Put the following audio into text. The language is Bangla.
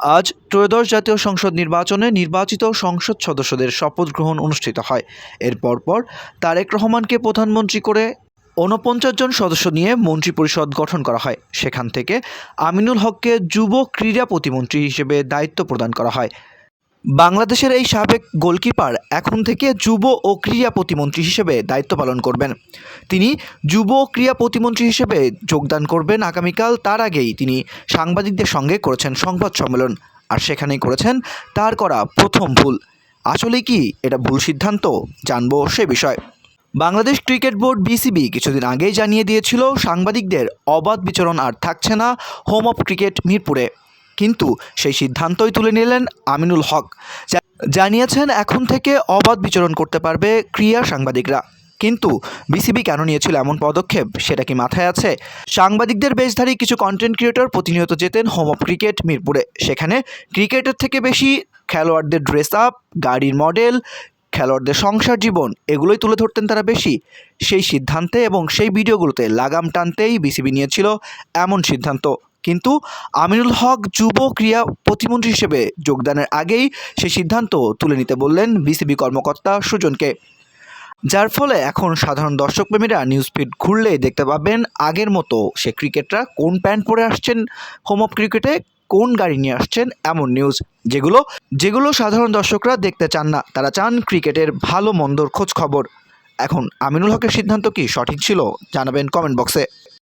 আজ ত্রয়োদশ জাতীয় সংসদ নির্বাচনে নির্বাচিত সংসদ সদস্যদের শপথ গ্রহণ অনুষ্ঠিত হয়। এর পরপর তারেক রহমানকে প্রধানমন্ত্রী করে ঊনপঞ্চাশ জন সদস্য নিয়ে মন্ত্রিপরিষদ গঠন করা হয়। সেখান থেকে আমিনুল হককে যুব ক্রীড়া প্রতিমন্ত্রী হিসেবে দায়িত্ব প্রদান করা হয়। বাংলাদেশের এই সাবেক গোলকিপার এখন থেকে যুব ও ক্রীড়া প্রতিমন্ত্রী হিসেবে দায়িত্ব পালন করবেন। তিনি যুব ও ক্রীড়া প্রতিমন্ত্রী হিসেবে যোগদান করবেন আগামীকাল। তার আগেই তিনি সাংবাদিকদের সঙ্গে করেছেন সংবাদ সম্মেলন। আর সেখানেই করেছেন তার করা প্রথম ভুল। আসলে কি এটা ভুল সিদ্ধান্ত? জানব সে বিষয়। বাংলাদেশ ক্রিকেট বোর্ড বিসিবি কিছুদিন আগেই জানিয়ে দিয়েছিল, সাংবাদিকদের অবাধ বিচরণ আর থাকছে না হোম অফ ক্রিকেট মিরপুরে। কিন্তু সেই সিদ্ধান্তই তুলে নিলেন আমিনুল হক। জানিয়েছেন এখন থেকে অবাধ বিচরণ করতে পারবে ক্রীড়া সাংবাদিকরা। কিন্তু বিসিবি কেন নিয়েছিল এমন পদক্ষেপ, সেটা কি মাথায় আছে? সাংবাদিকদের বেশধারী কিছু কন্টেন্ট ক্রিয়েটর প্রতিনিয়ত যেতেন হোম অফ ক্রিকেট মিরপুরে। সেখানে ক্রিকেটের থেকে বেশি খেলোয়াড়দের ড্রেস আপ গাড়ির মডেল খেলোয়াড়দের সংসার জীবন, এগুলোই তুলে ধরতেন তারা বেশি। সেই সিদ্ধান্তে এবং সেই ভিডিওগুলোতে লাগাম টানতেই বিসিবি নিয়েছিল এমন সিদ্ধান্ত। কিন্তু আমিনুল হক যুব ক্রীড়া প্রতিমন্ত্রী হিসেবে যোগদানের আগেই সেই সিদ্ধান্ত তুলে নিতে বললেন বিসিবি কর্মকর্তা সুজনকে। যার ফলে এখন সাধারণ দর্শকপ্রেমীরা নিউজ ফিড ঘুরলেই দেখতে পাবেন আগের মতো সে ক্রিকেটরা কোন প্যান্ট পরে আসছেন হোম অফ ক্রিকেটে কোন গাড়ি নিয়ে আসছেন এমন নিউজ যেগুলো যেগুলো সাধারণ দর্শকরা দেখতে চান না, তারা চান ক্রিকেটের ভালো, মন্দর খোঁজ খবর। এখন আমিনুল হকের সিদ্ধান্ত কি সঠিক ছিল, জানাবেন কমেন্ট বক্সে